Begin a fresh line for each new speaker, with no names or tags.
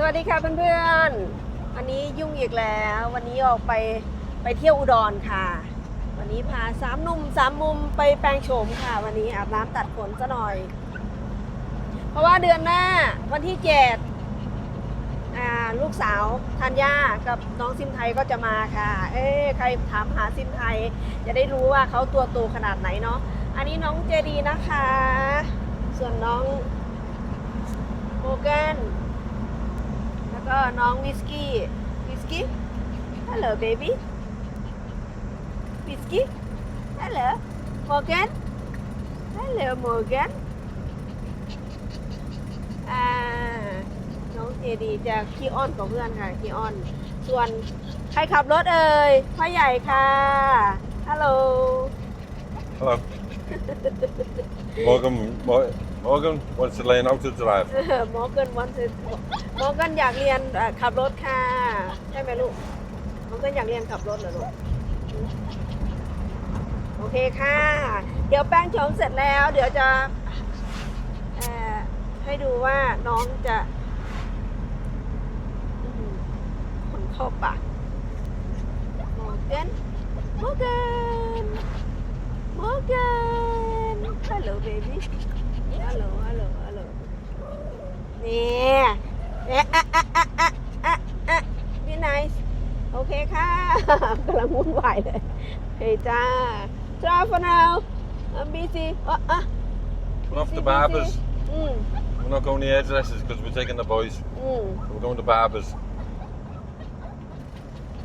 สวัสดีค่ะเพื่อนๆวันนี้ยุ่งอีกแล้ว วันนี้ออกไปไปเที่ยวอุดรค่ะ วันนี้พาสามนุ่มสามมุมไปแปลงโฉมค่ะ วันนี้อาบน้ำตัดขนซะหน่อย เพราะว่าเดือนหน้าวันที่เจ็ดลูกสาวธัญญากับน้องซิมไทยก็จะมาค่ะ เอ๊ใครถามหาซิมไทย จะได้รู้ว่าเขาตัวโตขนาดไหนเนาะ อันนี้น้องเจดีนะคะ ส่วนน้องโมเกนแล้วก็ น้องวิสกี้วิสกี้ Hello baby วิสกี้ Hello Morgan Hello Morgan อ่าน้องเจดีจะขี้อ้อนกับเพื่อนค่ะขี้อ้อน ส่วนใครขับรถเอ่ยพ่อใหญ่ค่ะฮัลโหล
Hello. Morgan, Mo- Morgan wants to learn how to drive.
หมอเกินวันเหมอเกินอยากเรียนเอ่อขับรถค่ะ ใช่ไหมลูกหมอเกินอยากเรียนขับรถเหรอลูก โอเคค่ะ เดี๋ยวแป้งโฉมเสร็จแล้ว เดี๋ยวจะเอ่อให้ดูว่าน้องจะอื้อหือขนเข้าปากโมเกนโมเกนโมเกนฮัล นี่ยเอ๊ะอะอะอะอะอะอะนี่ไนส์โอเคค่ะ กำลังวุ่นวายเลย เฮ้ยจ้า Ciao for now I'm busy อ่ะอ่ะ
We're off
busy,
to Barbers.
busy. อืม
We're not going to hairdressers because we're taking the boys.
อืม
We're going to Barbers.